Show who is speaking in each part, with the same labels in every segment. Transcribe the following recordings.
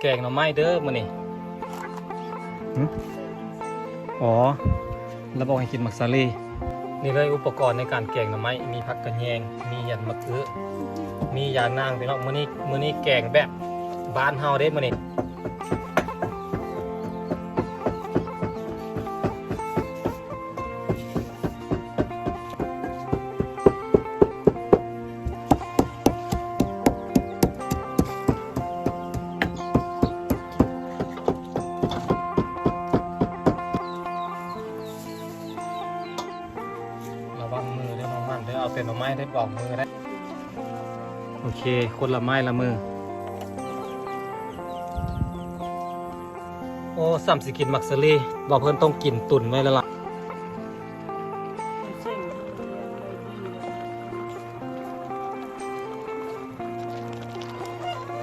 Speaker 1: แกงหน่อไม้เด้อมื้อนี้หึอ๋อแล้วบอกให้กินมักซาลีนี่เลยอุปกรณ์ในการแกงหน่อไม้มีผักกระแยง มียันมะเขือมียานางพี่น้องมื้อนี้มื้อนี้แกงแบบบ้านเฮาเด้มื้อนี้ คคนละไม้ละมือ โอ้สัมสิกินมักซะลีบอกเพิ่นต้องกินตุ่นไว้แล้วล่ะ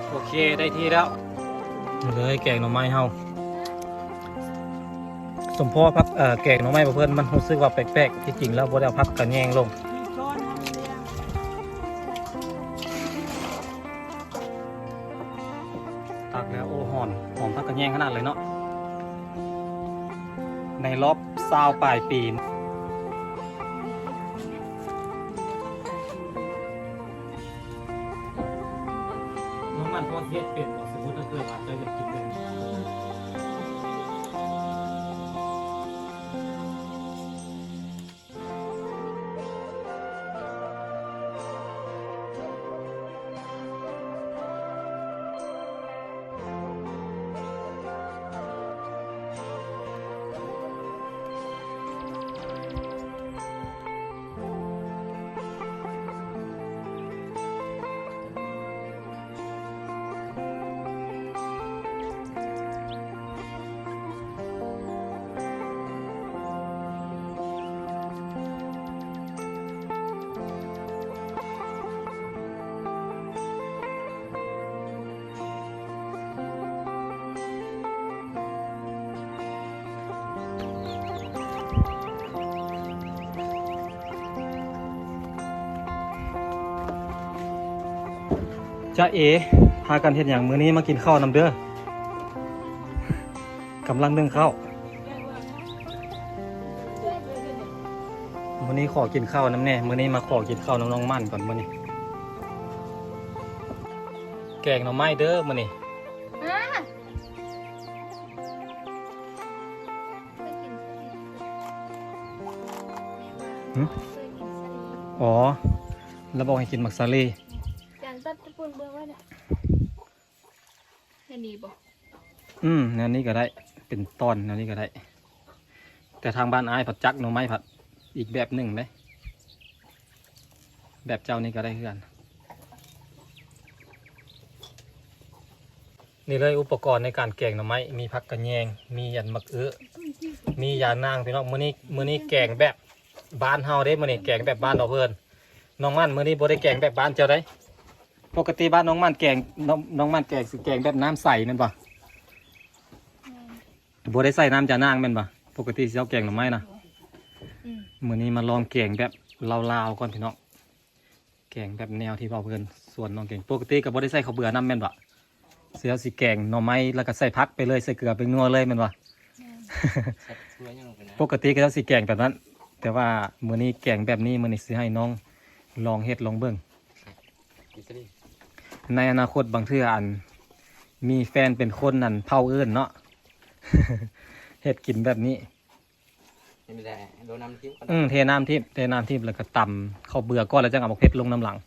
Speaker 1: โอเคได้ที่แล้วนี่เลยแกงหน่อไม้เฮาสมพ่อพักเอ่อแกงหน่อไม้บ่เพิ่นมันรู้สึกว่าแปลกๆที่จริงแล้วบ่ได้เอาพักกระแยงลง ซาวปลายปี จ้าเอพากันเห็นอย่างมื้อนี้มากินข้าวนำเด้อกำลังนึ่งข้าวมื้อนี้ขอกินข้าวน้ำแน่มื้อนี้มาขอกินข้าวน้ำน้องมั่นก่อนมื้อนี้ แกงหน่อไม้เด้อมื้อนี้
Speaker 2: อ่า
Speaker 1: หึอ๋อ แล้วบอกให้กินมักซาลี
Speaker 2: จานตัดตะปูนเบิ่งไว้น่ะแค่ นี้บ่
Speaker 1: อืมแนวนี้ก็ได้ เป็นตอนแนวนี้ก็ได้ แต่ทางบ้านอายผัดจักหน่อไม้ผัดอีกแบบหนึ่งเลยแบบเจ้านี่ก็ได้เพื่อนนี่เลยอุปกรณ์ในการแกงหน่อไม้มีผักกระแยง มียันมะเอื้อมียานางพี่น้องมื้อนี้มื้อนี้แกงแบบบ้านเฮาเด้มื้อนี้แกงแบบบ้านเราเพิ่อนน้องมันมื้อนี้บ่ได้แกงแบบบ้านเจ้าได้ ปกติบ้านน้องมันแกงน้องน้องมันแกงสิแกงแบบน้ำใสนั่นปะบัได้ใส่น้ำจานางแม่นปะปกติสิเจ้าแกงหน่อไม้นะ
Speaker 2: อืม
Speaker 1: มื้อนี้มาลองแกงแบบลาวๆก่อนพี่น้องแกงแบบแนวที่เบาเพิ่นส่วนน้องแกงปกติก็บ่ได้ใส่ข้าวเบื่อน้ำแม่นปะเสียสิแกงหน่อไม้แล้วก็ใส่พักไปเลยใส่เกลือไปนัวเลยแม่นปะปกติก็เจ้าสิแกงแบบนั้น แต่ว่ามื้อนี้แกงแบบนี้มื้อนี้สิให้น้องลองเฮ็ดลองเบิ่ง ในอนาคตบางเทื่ออัน มีแฟนเป็นคนนั่นเผาเอื้นเนาะเฮ็ดกินแบบนี้
Speaker 3: ไม่ได้โดนน้ำทิ้งก่อน
Speaker 1: อืมเทน้ำทิพย์เทน้ำทิพย์แล้วก็ตำข้าวเบื่อก้อนแล้วจังเอาหมกเพชรลงน้ำหลัง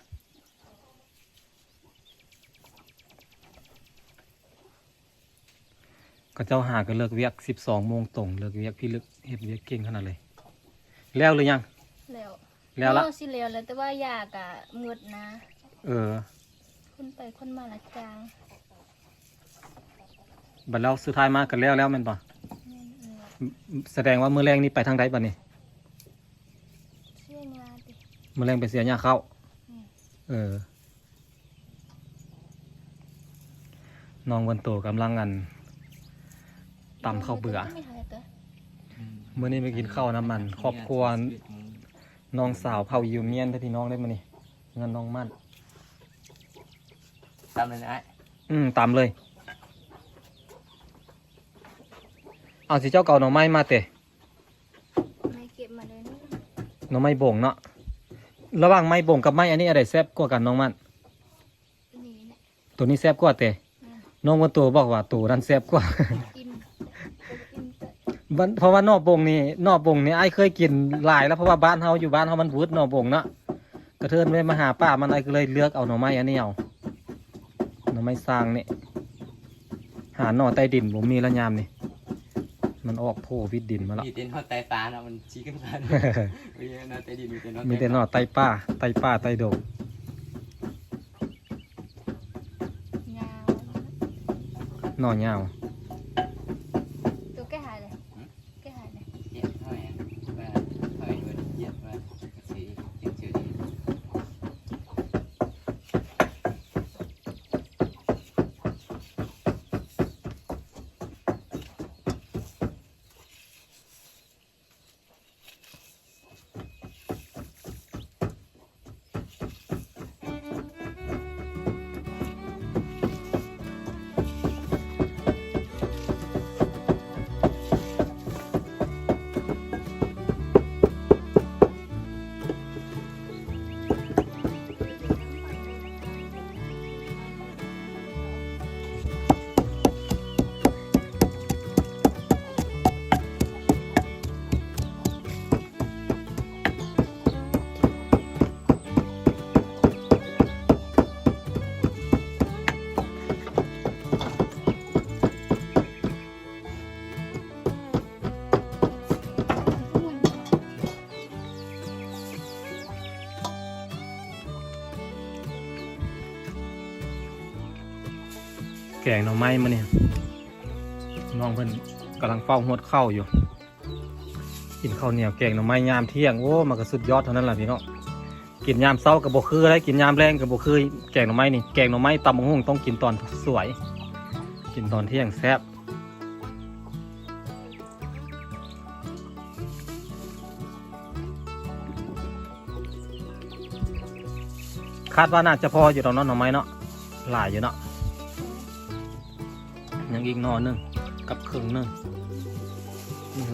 Speaker 1: ก็เจ้าหาก็เลิกเวียกสิบสองโมงตรงเลิกเวียกพี่ลึกเฮ็ดเวียกเก่งขนาดเลย แล้วหรือยัง
Speaker 2: แล้ว
Speaker 1: แล้วละ
Speaker 2: เออสิแล้วแล้วแต่ว่ายากะมืดนะ
Speaker 1: เออ
Speaker 2: คนไปคนมาละจาง
Speaker 1: บัดแล้วสุดท้ายมากันแล้วแล้วแมันปะ
Speaker 2: แม่นเออ
Speaker 1: แสดงว่ามือแรงนี่ไปทางใดบัดนี้
Speaker 2: เสียงาติ
Speaker 1: มือแรงไปเสียหญ้าเข้า
Speaker 2: อืม
Speaker 1: เออ น้องวันโตกำลังอันตำข้าวเบื่อ
Speaker 2: ไม่หายตัว
Speaker 1: เมื่อนี้ไปกินข้าวน้ำมันครอบครัว น้องสาวเผายูเมียนพี่น้องได้มานี่เงินน้องมั่น
Speaker 3: ตามเลยนะไอ้
Speaker 1: อืมตามเลย เอาสิเจ้าเก่าหน่อไม้มาเตะ
Speaker 2: ไม่เก็บมาเลยนะ
Speaker 1: หน่อไม้บ่งเนาะระหว่างไม้บ่งกับไม้อันนี้อะไรแซ่บกว่ากันน้องมัน
Speaker 2: นี่แหละ
Speaker 1: ตัวนี้แซ่บกว่าเตะน้องวันตัวบอกว่าตัวนั้นแซ่บกว่า
Speaker 2: กินกินแต่
Speaker 1: มันเพราะว่านอกบงนี่นอกบงนี่ไอ้เคยกินหลายแล้วเพราะว่าบ้านเฮาอยู่บ้านเฮามันวืดนอกบงเนาะกระเทินไปมาหาป้ามันไอ้ก็เลยเลือกเอาหน่อไม้อันนี้เอาหน่อ ไม้สร้างนี่หาหน่อใต้ดินผมมีแล้วยามนี่มันออกโผล่วิดดินมาแล้ว
Speaker 3: มีเต็นท์ฮอดไตฟ้าเนาะมันชี้ขึ้นมามีเนาะไตดินมีเต็นท์ฮอด
Speaker 1: มีแต่หน่อไต้ป้าไต้ป้าไต้ดง
Speaker 2: ยาว
Speaker 1: หน่อยาว
Speaker 2: ตัว ก
Speaker 3: งห
Speaker 1: น่อไม้มาเนี่ยน้องเพิ่นกำลังเฝ้าหวดเข้าอยู่ กินข้าวเหนียวแกงหน่อไม้ยามเที่ยงโอ้มันก็สุดยอดเท่านั้นแหละพี่น้องกินยามเช้ากับบคือได้กินยามแรงกับบคือแกงหน่อไม้นี่แกงหน่อไม้ตำบักหุ่งต้องกินตอนสวย กินตอนเที่ยงแซ่บคาดว่าน่าจะพออยู่ตอนนั้นหน่อไม้เนาะหลายอยู่เนาะ ยังอีกนอหนึ่งกับครึ่งหนึ่ง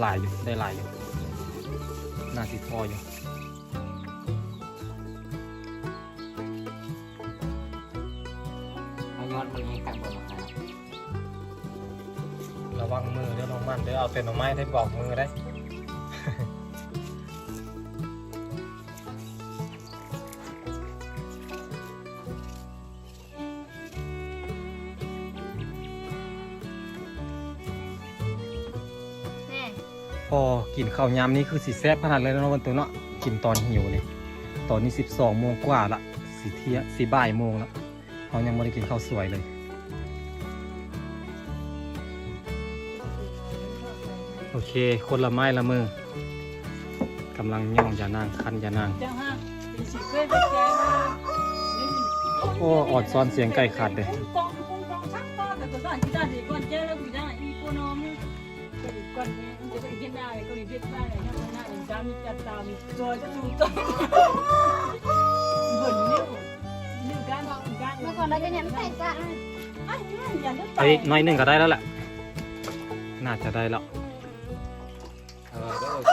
Speaker 1: หลายอยู่ได้หลายอยู่น่าสิพออยู่
Speaker 3: ยอดมันให้ขับบนรา
Speaker 1: ระวังมือเดี๋ยวน้องมันเดี๋ยวเอาเต็นหน่อไม้ได้บอกมือได้ กินข้าวยามนี้คือสีแซ่บขนาดเลยนะน้องวันตัวเนาะกินตอนหิวนี่ตอนนี้สิบสองโมงกว่าละสีเที่ยสีบ่ายโมงละเขายังไม่ได้กินข้าวสวยเลยโอเค คนละไม้ละมือกำลังย่องยานางคันยานางโอ้ออดซ้อนเสียงไก่ขาดเลย
Speaker 4: con con con sắc to thì tôi nói chúng ta thì con chơi là cũng đang y cô nó nhá. Cái thì con cái cái hiện đại này con thì biết ba này nhá, con này mình dám chặt tàu mình rồi cho chúng tôi. Vẩn nếu nếu gan gan
Speaker 2: เมื่อก่อนเราจะเนี่ยไม่ใส่กะ
Speaker 4: ai nhà nước
Speaker 1: ไปอีกหน้อยหนึ่งก็ได้แล้วแหละ น่าจะได้แล้ว
Speaker 3: เออก็โอเค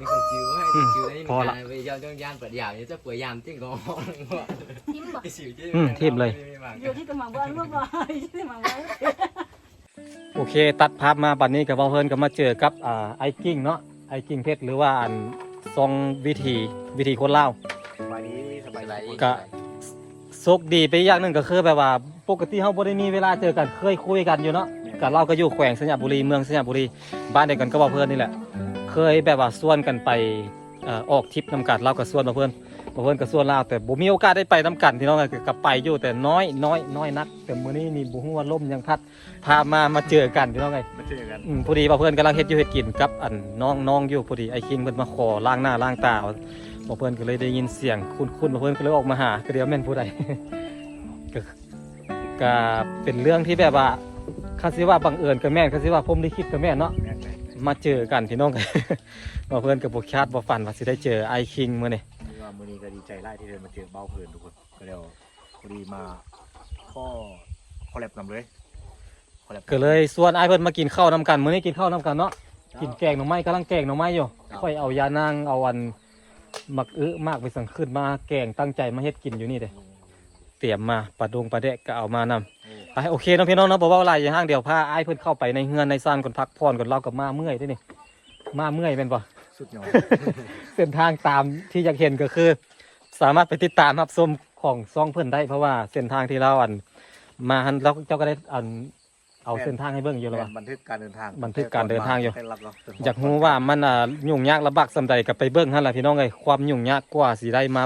Speaker 3: มีคนจิ๋วให้
Speaker 1: อืม
Speaker 3: จิ๋วได้
Speaker 1: พอละ
Speaker 3: ไปยามจ้องยานเปิดยามเนี่ยจะเปิดยามที่งอ
Speaker 2: ทิมบอก
Speaker 3: ไอ้สิวที่
Speaker 1: อืมทีบเลย
Speaker 4: nhiều khi tôi mang qua nước rồi chứ mang qua
Speaker 1: โอเค ตัดภาพมาบัดนี้กับเบาเพิ่นก็มาเจอกับอ่าไอกิ้งเนาะไอกิ้งเพชรหรือว่าอันทรงวิธีวิธีคนเล่าว
Speaker 3: สบายดีสบายดี
Speaker 1: ก็โชคดีไปอย่างหนึ่งก็คือแบบว่าปกติเฮาบ่ได้มีเวลาเจอกันเคยคุยกันอยู่เนาะกับเราก็อยู่แขวงสัญญาบุรีเมืองสัญญาบุรีบ้านเดียวกันก็เบาเพิ่นนี่แหละ เคยแบบว่าส่วนกันไปเอ่อออกทริปนำกันเราก็ส่วนเบาเพิ่น เบาเพิ่นก็ส่วนเราแต่บ่มีโอกาสได้ไปนำกันพี่น้องก็กลับไปอยู่แต่น้อยน้อยน้อยนัก แต่มื้อนี้นี่บ่ฮู้ว่าลมยังพัดพามามาเจอกันพี่น้องไง
Speaker 3: มาเจอกัน
Speaker 1: อืมพอดีว่าเพื่อนกำลังเฮ็ดอยู่เฮ็ดกินกับอันน้องน้องอยู่พอดีไอ้คิงเพิ่นมาขอล้างหน้าล้างตาเอาบอกเพื่อนก็เลยได้ยินเสียงคุ้นๆเพื่อนก็เลยออกมาหาก็เดียวแม่นผู้ใดก็ก็เป็นเรื่องที่แบบว่าคาสิว่าบังเอิญกับแม่นคาสิว่าผมได้คิดกับแม่นเนาะมาเจอกันพี่น้องกันว่าเพื่อนกับบ่คาดบ่ฝันว่าสิได้เจอไอ้คิงมื้อนี้
Speaker 5: ที่ว่า มือนี้ก็ดีใจไล่ที่เดินมาเจอเบ้าเพลินทุกคนก็เดี๋ยวพอดีมาข้อข้อแลบนำเลย
Speaker 1: ข
Speaker 3: คนละ
Speaker 1: ก็เลยส่วนไอ้ายเพิ่นมากินข้าวนํกันมื้อนี้กินข้าวนํกันเนาะกินแกงหน่อไม้กำลังแกงหน่อไม้อยู่ค่อยเอายานางเอาอันมักอึมากไปสั่งขึ้นมาแกงตั้งใจมาเฮ็ดกินอยู่นี่เด้เตรียมมาปลาดงปลาแดกก็เอามานำไปโอเคน้องพี่น้องเนาะบอกว่าอะไรอย่างห้างเดียวพาไอ้ายเพิ่นเข้าไปในเฮือนในซานก่อนพักผ่อนก่อนเรากับมาเมื่อยด้วยนี่มาเมื่อยเป็นปะ
Speaker 5: สุดยอด
Speaker 1: เส้นทางตามที่อยากเห็นก็คือ สามารถไปติดตามรับชมของซองเพื่อนได้เพราะว่าเส้นทางที่เราอัน มาหันเราเจ้าก็ได้อัน เอาเส้นทางให้เบิ่งอยู่แล้ววะ
Speaker 5: บันทึกการเดินทาง
Speaker 1: บันทึกการเดินทางอยู่
Speaker 5: ให้รับเนะจน
Speaker 1: อยากรู้ว่ามันอะยุ่งยากลำบากสำใดกับไปเบิ่งหั่นล่ะพี่น้องเอ้ยความยุ่งยากกว่าสิได้มา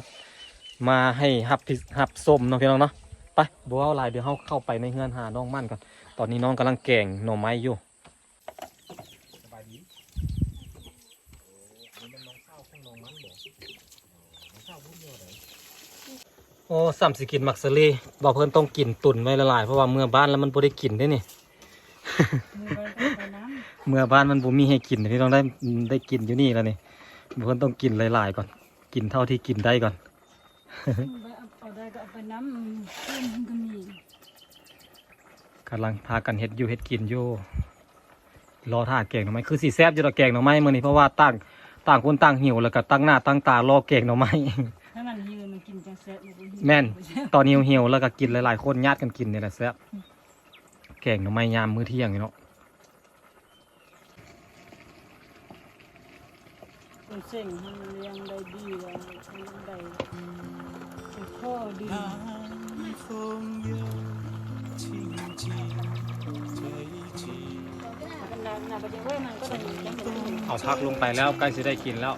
Speaker 1: มาให้ฮับพิฮับส้มเนาะพี่น้องเนาะไปบัวเอาหลายเดี๋ยวเฮาเข้าไปในเฮือนหาน้องมั่นก่อนตอนนี้น้องกำลังแกงหน่อไม้อยู่
Speaker 5: สบายดีโอ้นี่มันน้องข้าวของน้องมันบอกน้องข้าวพูดเยอะเลย
Speaker 1: โอ้สัมสิกินมักสลีบอกเพิ่นต้องกินตุนไว้ละลายเพราะว่าเมื่อบ้านแล้วมันบ่ได้กินได้นี่
Speaker 4: มือไปไปน้ำ
Speaker 1: เมื่อบ้านมันบ่มีให้กินพี่ต้องได้ได้กินอยู่นี่แล้วนี่เพิ่นต้องกินหลายๆก่อน กินเท่าที่กินได้ก่อน
Speaker 4: ไปเอาเอาได้ก็เอาไปน้ำเพื่อนมันก็มี
Speaker 1: กำลังพากันเฮ็ดอยู่เฮ็ดกินอยู่รอท่าแกงหน่อไม้คือสีแซบอยู่ดอกแกงหน่อไม้มื้อนี้เพราะว่าต่างต่างคนต่างหิวแล้วก็ตั้งหน้าตั้งตารอแกงหน่อไม้
Speaker 4: จังแซ่บมันก็หิว
Speaker 1: แม่นตอนหิวหิวๆแล้วก็กินหลายๆคนญาติกันกินนี่แหละแซ่บแกงหน่อไม้ยามมื้อเที่ยงนี่เนาะ
Speaker 4: เป็นเส้นให้มันเลี้ยงได้ดีแล้วมันได้เป็นข้อดีมันนานนะประเดี๋ยวเว้ยมันก็ได้ยังไม่ได้เลย
Speaker 1: เอาพักลงไปแล้วใกล้สิได้กินแล้ว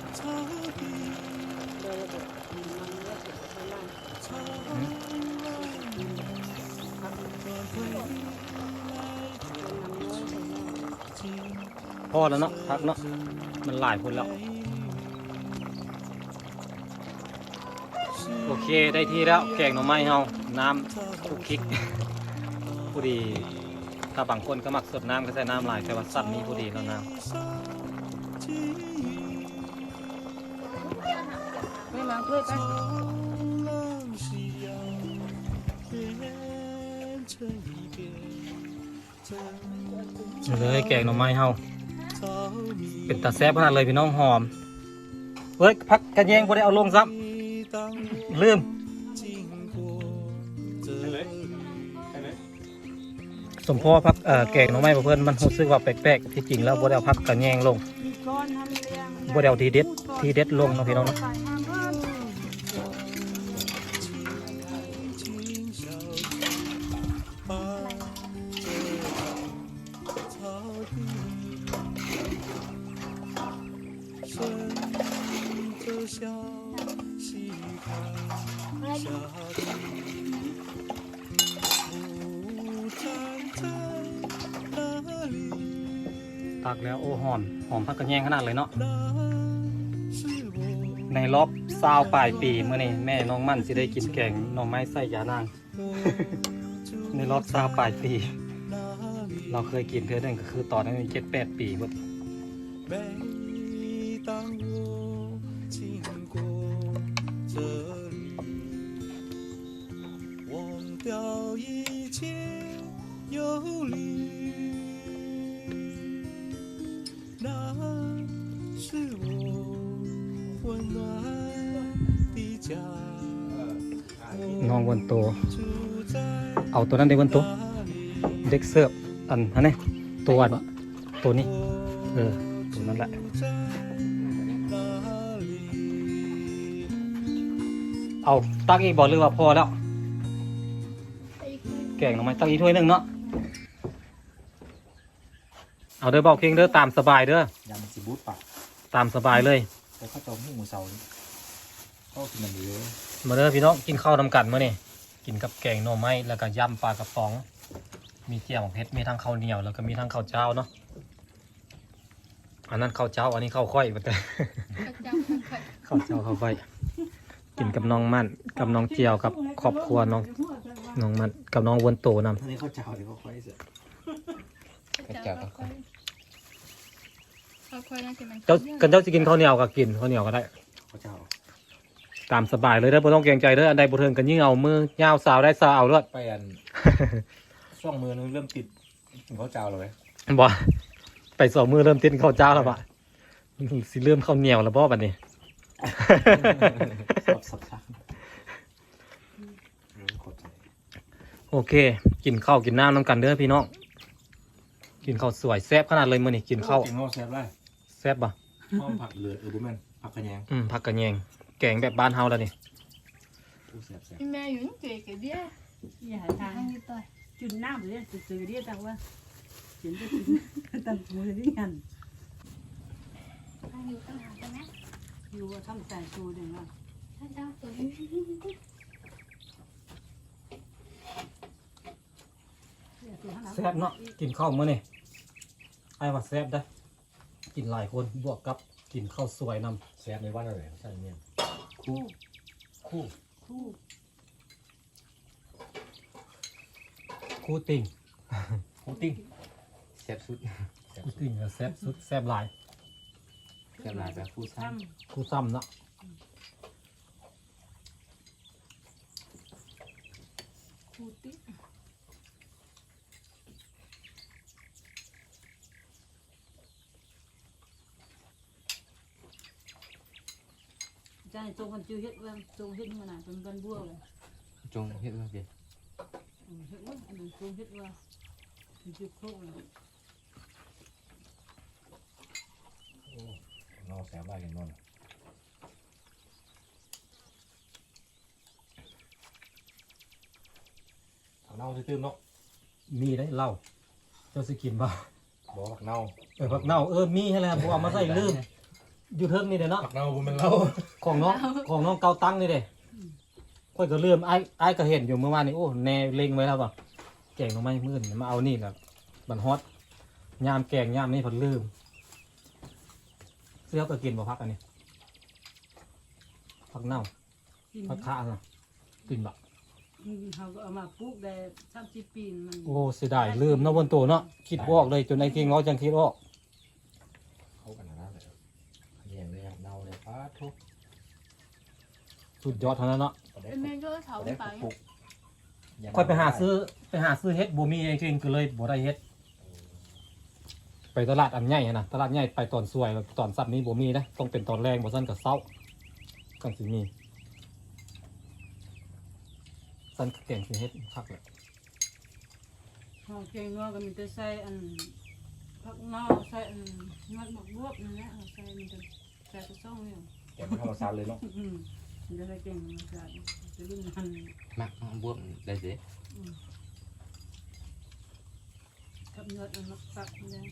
Speaker 1: พอแล้วเนาะพักเนาะมันหลายคนแล้ว โอเคได้ที่แล้วแกงหน่อไม้เฮาน้ำคุกคิกผู้ดี ถ้าบางคนก็มักสดน้ำก็ใส่น้ำหลายแต่ว่าสัตว์นี้ผู้ดีแล้วน้
Speaker 4: ไม่ล้างถ้วยไปำ
Speaker 1: เลยแกงหน่อไม้เฮา เป็นตาแซ่บขนาดเลยพี่น้องหอมเฮ้ยพักกระแยงบ่ได้เอาลงซ้ำลืมสมพ่อพักเออแกงน้องไม้บ่เพื่อนมันรู้สึกว่าแปลกๆที่จริงแล้วบ่ได้เอาพักกระแยงลง
Speaker 4: มีก้อนทำเลี้ยง
Speaker 1: บ่ได้เอาทีเด็ดทีเด็ดลงเนาะพี่น้องเนาะ ตักแล้วโอ้หอมหอมพักกระแยงขนาดเลยเนาะในรอบซาวปลายปีเมื่อนี้แม่น้องมั่นสิได้กินแกงหน่อไม้ใส่ยานาง ในรอบซาวปลายปี เราเคยกินเพื่อนึงก็คือตอนนั้นเจ็ดแปดปีหมด วันโต เอาตัวนั้นได้วันโต เด็กเสิร์ฟอันอันนี้ตัวอันตัวนี้ เออ ตัวนั้นแหละเอาตักอีกบอกเลยว่าพอแล้ว แกงหน่อไม้ตักอีกถ้วยหนึ่งเนาะ เอาเด้อเบกเพียงเด้อตามสบายเด้อ
Speaker 5: ยำซีบู๊ดปะ
Speaker 1: ตามสบายเลย
Speaker 5: แข้าวต้มหูหมูเสาสิมันเยอะ
Speaker 1: มาเด้อพี่น้องกินข้าวนำกันมื้อนี่กินกับแกงหน่อไม้แล้วก็ยำปลากระป๋อง มีเจียวเผ็ดมีทั้งข้าวเหนียวแล้วก็มีทั้งข้าวเจ้าเนาะอันนั้นข้าวเจ้าอันนี้ข้าวค่อยแต่
Speaker 2: พระเจ้าพระไข่
Speaker 1: ข้าวเจ้าข้าวค่อย กินกับน้องมั่นกับน้องเจียวกับครอบครัวน้องน้องมั่นกับน้องวนโตนำ
Speaker 5: ท่านี้ข้าวเจ้าเดี๋ยวเขาค่อยเสร็จ
Speaker 2: พระเจ้าพระไข่พระไข่น่าจะมัน
Speaker 1: เจ้ากันเจ้าจะกินข้าวเหนียวก็กินข้าวเหนียวก็ได้
Speaker 5: ข้าวเจ้า
Speaker 1: ตามสบายเลยเด้อบ่ต้องเกรงใจเด้ออันใดบ่เทิงกันยิ่งเอามือยาวสาวได้สาวเอาเลือด
Speaker 5: ไปอันช่องมือนึงเริ่มติดเขาเจ้าเลย
Speaker 1: บ่ไปสองมือเริ่มเต้นข้าวเจ้าแล้วปะสิเริ่มข้าวเหนียวแล้วบ่บัดนี้
Speaker 5: สับสับสับขดใจ
Speaker 1: โอเค กินข้าวกินน้ำน้ำกันเด้อพี่น้องกินข้าวสวยแซ่บขนาดเลยมื้อนี้กินข้าว
Speaker 5: กินข้าวแซ่บไร
Speaker 1: แซ่บบ่
Speaker 5: ห้อมผักเหลือเออบุแมนผักกระแยง
Speaker 1: อืมผักกระแยงแกงแบบบ้านเฮาแล้วนี่
Speaker 5: อู้แซ่บแซ่บ
Speaker 2: พี่แม่อยู่นี่เก๋เก๋เดีย
Speaker 4: อย่าหาทาง
Speaker 2: ให้อยู่ต่อย
Speaker 4: จุดน้ำเลยสื่อเรียกแต่ว่าเขียนจะตั้งมือที่กัน
Speaker 2: ให้อยู่ต่างหากกันนะ
Speaker 4: อยู่ว่าทำแต่ชูเดี๋ยวนะ
Speaker 2: ถ้าเจ้าตัว
Speaker 1: แซ่บเนาะกินข้าวมื้อนี้ไอ้ว่าแซ่บได้อกินหลายคนบวกกับกินข้าวสวยนำ
Speaker 5: แซ่บในวันอะไรใส่เมี่ยง
Speaker 4: คู่
Speaker 1: คู่
Speaker 4: คู่
Speaker 1: คู่ติ่ง
Speaker 5: คูติ้ง
Speaker 3: แซ่บสุด
Speaker 1: คู่ติ่งก็แซ่บสุดแซ่บหลาย
Speaker 3: แซ่บหลายแบบผู้ซ้
Speaker 4: ซ้
Speaker 1: คู่ซ้ำเนาะำ
Speaker 4: คู่ติ๊กใจตรงกันจูเฮ็ดว่าตรงเฮ็ดมันน่ะเป็นบันบัวเลยำ
Speaker 3: จงเฮ็ดว่าเด็ด
Speaker 4: เฮ็ดว่าอันนั้นตรง เฮ็ดว่าจูโคกเลย
Speaker 5: นอแซ่บไรกันนอนผักเน่าตื้มๆเนาะ
Speaker 1: มีได้เหล้าเจ้าสิกินบ่
Speaker 5: บอกผักเน่า
Speaker 1: เออผักเน่าเออมีให้แล้วบ่เอามาใส่ลืม อยู่เทิงนี่เด้อเนาะ
Speaker 5: ผักเน่าบุเป็นเล่า
Speaker 1: ของน้องของน้องเกาตั้งนี่เด้ค่อยก็ลืมไอ้ไอ้ก็เห็นอยู่เมื่อวานนี้โอ้แน่เล็งไว้แล้วบ่แกงหน่อไม้มื้อนี้มาเอานี่แหละบันฮอตยามแกงยามนี้เพิ่นลืมเสื้อก็กินบ่พักอันนี้ผักเน่า
Speaker 4: กิน
Speaker 1: ผักขาน่ะกินบ่
Speaker 4: เขาก็เอามาปลูกได้สามสิบปีมัน
Speaker 1: โอ้เสียดายลืมเนาะบนโตเนาะคิดบ่ออกเลยจนไอ้เก่งน้อยจังคิดออก
Speaker 5: เข้ากันนะเลยขยงเลย ครับเน่าเลยป้าทุก
Speaker 1: สุดยอดเท่านั้นเนาะ
Speaker 2: พี่แม่ก็เถา
Speaker 5: ได้
Speaker 2: ไป
Speaker 5: ปุก
Speaker 1: ค่อยไปหาซื้อไปหาซื้อเฮ็ดบ่มีเองก็เลยบ่ได้เฮ็ด ไปตลาดอันใหญ่อะนะตลาดใหญ่ไปตอนสวยตอนสับนี้บ่มีนะต้องเป็นตอนแรงบ่ซั่นก็เศร้ากันสิมีซั่นก็เก่งสิเฮ็ดคักแหละ
Speaker 4: เขาเก่งว่าก็มีแต่ใส่อันผักนอใส่อันมัดหมกบวบนั่นแหละใส่มัน จะใส่กระซ่องเนี่ย
Speaker 5: แกงธรรมชาติเลยเนาะ
Speaker 4: อืมมันจะใส่เก่งมันจะจะรุ่นมัน
Speaker 3: มักบวบได้เด็ด
Speaker 4: กับเนื้ออันมักปักเนี่ย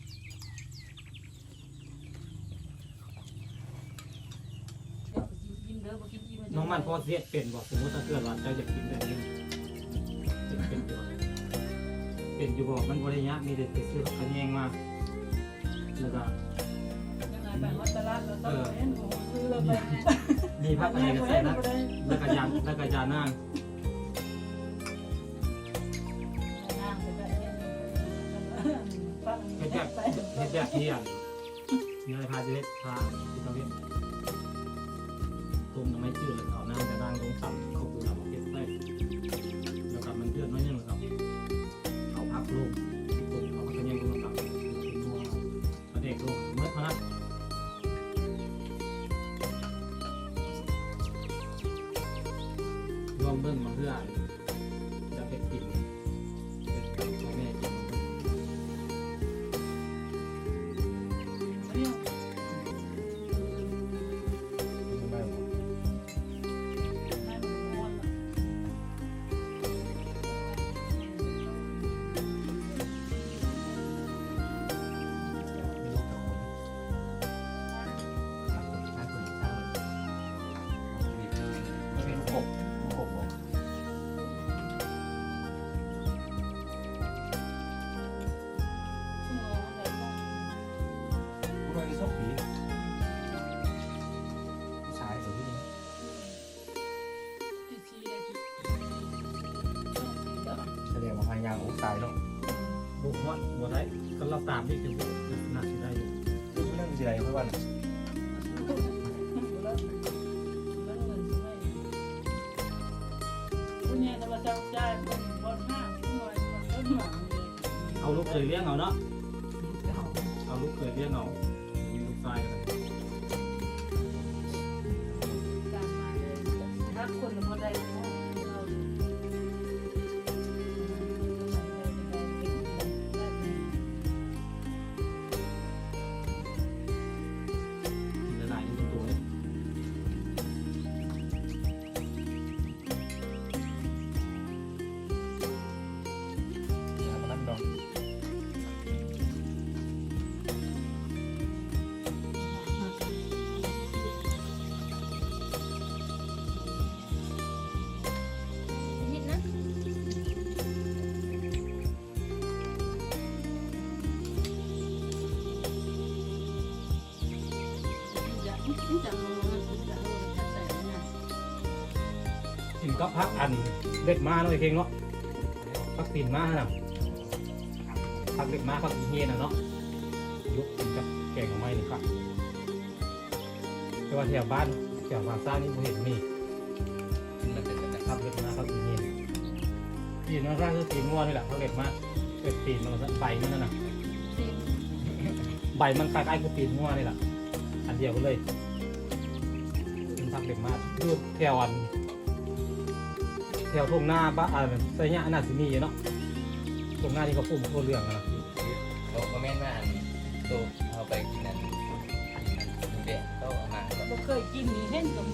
Speaker 4: กินเด้อบ่กินกิน
Speaker 1: น้องมันพอสิเฮ็ดเป็นบ่สมมุติถ้าเกิดว่าเจ้าอยากกินแบบนี้เป็นเป็นอยู่บ่เป็นอยู่บ่มันบ่ได้ยากมีแต่ไปซื้อขะแยงมาแล้วก็
Speaker 4: ไปวัดตลาดเราต้องเห็นของซื้อเราไป
Speaker 1: มีผักอะไรก็ใส่นะแล้วก็ยาแล้วก็ยานางเฮ็ดแบบเฮ็ดแบบที่อะมีอะไรพาจะเฮ็ดพาที่เขาเฮ็ดต้มน้ำไม่จืดแล้วก็เอาน้ำจะนั่งลงสั่นเข้าคือทำ ไาลูกเคย
Speaker 5: เลี้
Speaker 4: ย
Speaker 1: งเอาเนาะเอาลูกเคยเลี้ยงเอา กิน
Speaker 4: กั
Speaker 1: บพักอันเด็กมาเนาะไอ้เข่งเนาะพักปีนมาน่ะพักเด็กมาพักอีเฮียน่ะเนาะยกกินกับแกงของไม้นี่ครับแต่ว่าแถวบ้านแถวบ้านซ่านี่ผมเห็นมี
Speaker 3: กินแล้วเป็นแบบ
Speaker 1: พักเด็กมาพักอีเฮียปีนมาซ่าคือปีนงัวนี่แหละพักเด็กมาเป็นปีนมันก็ใบมันนั่นน่ะ
Speaker 2: ตีน
Speaker 1: ใบมันคล้ายๆกับปีนงัวนี่แหละอันเดียวกันเลยเป็นพักเด็กมาดูแถวอันแถวทุ่งนาบ้านอ่าไสยะน่าสิมีอยู่เนาะทุ่งนาที่เขาปลูกมะพร้าวเรื่องอะนะ
Speaker 3: โตแม่นว่าอันโตเอาไปกินอันเด็กเขาเอามา
Speaker 4: เราเคยกินนี่เห็นกับ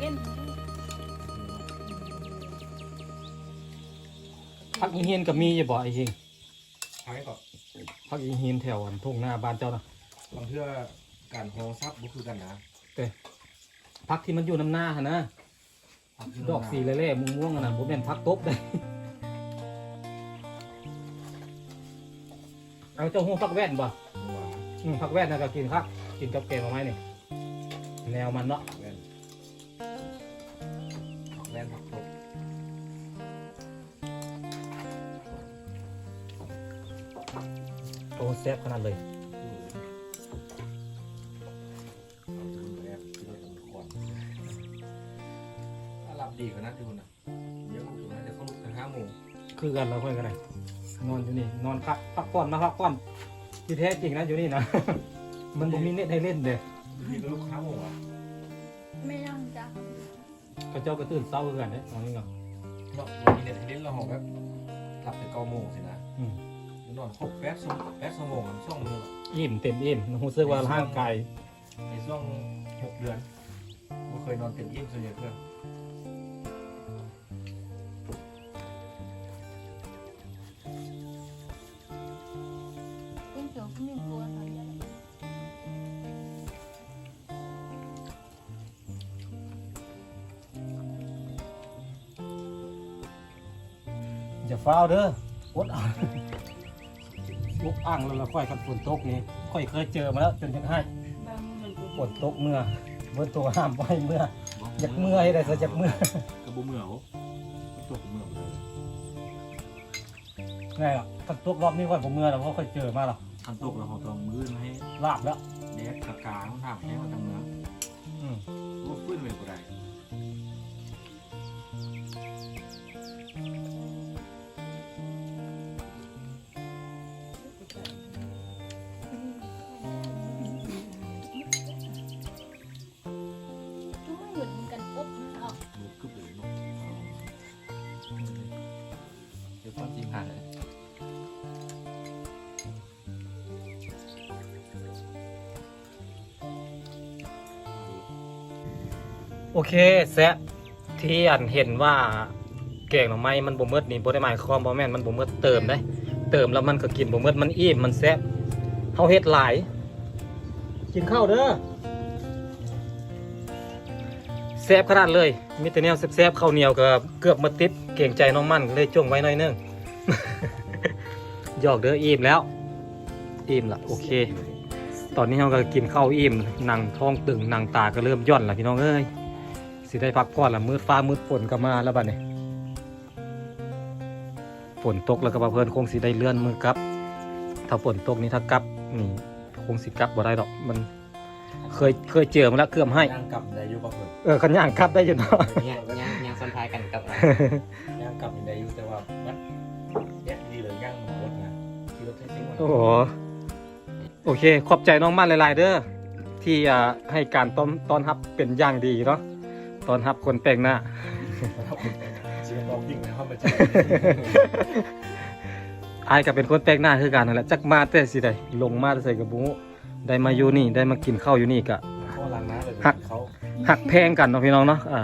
Speaker 4: เห็น
Speaker 1: พักอีเฮียนก็มีอยู่บ่ไอ้เฮง
Speaker 5: ทางนี้ก่อน
Speaker 1: พักอีเฮียนแถวอันทุ่งนาบ้านเจ้านะ
Speaker 5: บางเทื่อการโฮซับก็คือกันนะ
Speaker 1: พักที่มันอยู่น้ำหน้าหั่นนะ ดอกสีเล่ๆม่วงๆอะนะผมเป็นพักตบเลยเอาเจ้าหูพักแว่นบ่
Speaker 5: นัว
Speaker 1: อืมพักแว่นนะก็กินครับกินกับแกงมาไหมนี่แนวมันเนาะ
Speaker 5: แว่นผักแว่นผักตบ
Speaker 1: โอ้แซ่บขนาดเลย
Speaker 5: ถ้าหลับดีกว่านั้นที่คุณนะเดี๋ยวลูกนะเดี๋ยวเขาลุกกันห้าโมง
Speaker 1: คือกันเราค่อยกันเลยนอนอยู่นี่นอนพักพักผ่อนมาพักผ่อนที่แท้จริงนะอยู่นี่นะ มันบ่มีเน็ตให้เล่นเด้
Speaker 5: มีก็ลุกห้าโมงอะ
Speaker 2: ไม่ต้องจ้ะ
Speaker 1: เขาเจ้าก็ตื่นเช้าคือกันเด้ตอนนี้ก็
Speaker 5: เนาะวันนี้เนี่ยทีนี้เราหอกแบบหลับแต่เก้าโมงสินะ
Speaker 1: อืม
Speaker 5: นอนครบแปดชั่วโมงแปดชั่วโมงอะช่วงนึงอะ
Speaker 1: อิ่มเต็มอิ่มรู้สึกว่าร่างกาย
Speaker 5: ในช่วงหกเดือนไม่เคยนอนเต็มอิ่มส่วนใหญ่เพื่อน
Speaker 2: อย่า
Speaker 1: ฟ้าวเด้ออดอ่างลุกอ่างแล้วเราค่อยกันฝนตกนี่ค่อยเคยเจอมาแล้วจนถึงให้
Speaker 4: บางมัน
Speaker 1: ฝนตกเมื่อเมื่อตัวห้ามไว้เมื่ออยากเมื่อให้ได้ซะอยากเมื่อก
Speaker 5: ระบุเมื่อโหตกเมื่อเลย
Speaker 1: ไงอะกันตกรอบนี้ก่อนผมเมื่อแล้วเพราะค่อยเจอมาหรอก
Speaker 5: คันตกเราเขาต้องมือให้
Speaker 1: ลาบแล้ว
Speaker 5: แดดกากาต้องทำให้มันทำเมือง
Speaker 1: อื โอเคแซะที่อันเห็นว่าแกงหน่อไม้มันบ่เมิดนี่บ่ได้หมายความว่าแม่นมันบ่เมิดเติมได้ เติมแล้วมันก็กินบ่เมิดมันอิ่มมันแซ่บเฮาเฮ็ดหลาย กินข้าวเด้อแซ่บขนาดเลย มีแต่แนวแซ่บๆข้าวเหนียวก็เกือบมาติดเก่งใจน้องมันเลยจ้วงไว้หน่อยนึงหยอกเด้ออิ่มแล้วอิ่มละโอเค ตอนนี้เราก็กินข้าวอิ่มหนังท้องตึงหนังตาก็เริ่มย่อนละพี่น้องเอ้ย สิได้พักผ่อนละมืดฟ้ามืดฝนก็มาแล้วบัดนี้ฝนตกแล้วก็มาเพิ่นคงสิได้เลื่อนมือกลับ ถ้าฝนตกนี่ถ้ากลับนี่คงสิกลับบ่ได้ดอกมัน เคยเคยเจอมาแล้วเกือบให้
Speaker 5: ย่างกลับได้อยู่ป่ะเพื่อน
Speaker 1: เออขันย่างกลับได้อยู่เนาะ
Speaker 3: ยังยังยังสนทายกันกับ
Speaker 5: ย่างกลับได้อยู่แต่ว่ามันแยกดีเลยย่างมาถแท็กซี่หมด
Speaker 1: โอ้โหโอเค ขอบใจน้องมั่นหลาย ๆ เด้อที่อ่าให้การต้อนต้อนรับเป็นอย่างดีเนาะต้ อนรับคนแปลกหน้า
Speaker 5: จีนบอกยิ่งนะครับมาเจอ
Speaker 1: อายก็เป็นคนแปลกหน้าคือกันนั่นแหละจักมาแต่สิได้ลงมาแต่ใส่กระบุได้มาอยู่นี่ได้มากินข้าวอยู่นี่ก็
Speaker 5: ข้อล้างน้ำเลย
Speaker 1: หัก
Speaker 5: เขา
Speaker 1: หักแพงกันเนาะพี่น้องเนาะอ่า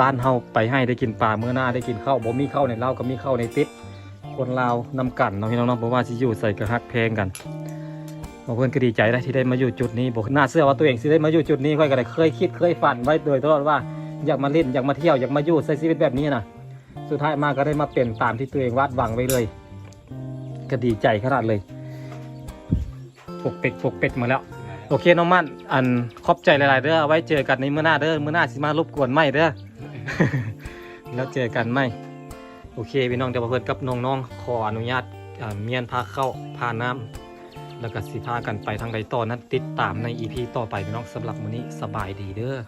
Speaker 1: บ้านเฮาไปให้ได้กินปลาเมื่อหน้าได้กินข้าวบ่มีข้าวในเล่าวก็มีข้าวในติ๊บคนลาวนำกันเนาะพี่น้องเนาะบ่ว่าสิอยู่ใส่ก็หักแพงกันบ่เพิ่นก็ดีใจได้ที่ได้มาอยู่จุดนี้บ่น่าเชื่อว่าตัวเองสิได้มาอยู่จุดนี้ค่อยก็ได้เคยคิดเคยฝันไว้โดยตลอดว่า อยากมาเล่นอยากมาเที่ยวอยากมาอยู่ใช้ชีวิตแบบนี้นะสุดท้ายมาก็ได้มาเป็นตามที่ตัวเองวาดหวังไว้เลยก็ดีใจขนาดเลยปกเป็กปกเป็กมาแล้ว โอเคน้องมั่นอันขอบใจหลาย ๆ เด้อเอาไว้เจอกันในมื้อหน้าเด้อมื้อหน้าสิมารบกวนไม่เด้อแล้วเจอกันไหมโอเคพี่น้องเดี๋ยวเพื่อนกับน้องๆขออนุญาตอ่าเมียนพาเข้าพาน้ำแล้วก็สิพากันไปทางใดต่อนั้นติดตามในอีพีต่อไปพี่น้องสำหรับมื้อนี้สบายดีเด้อ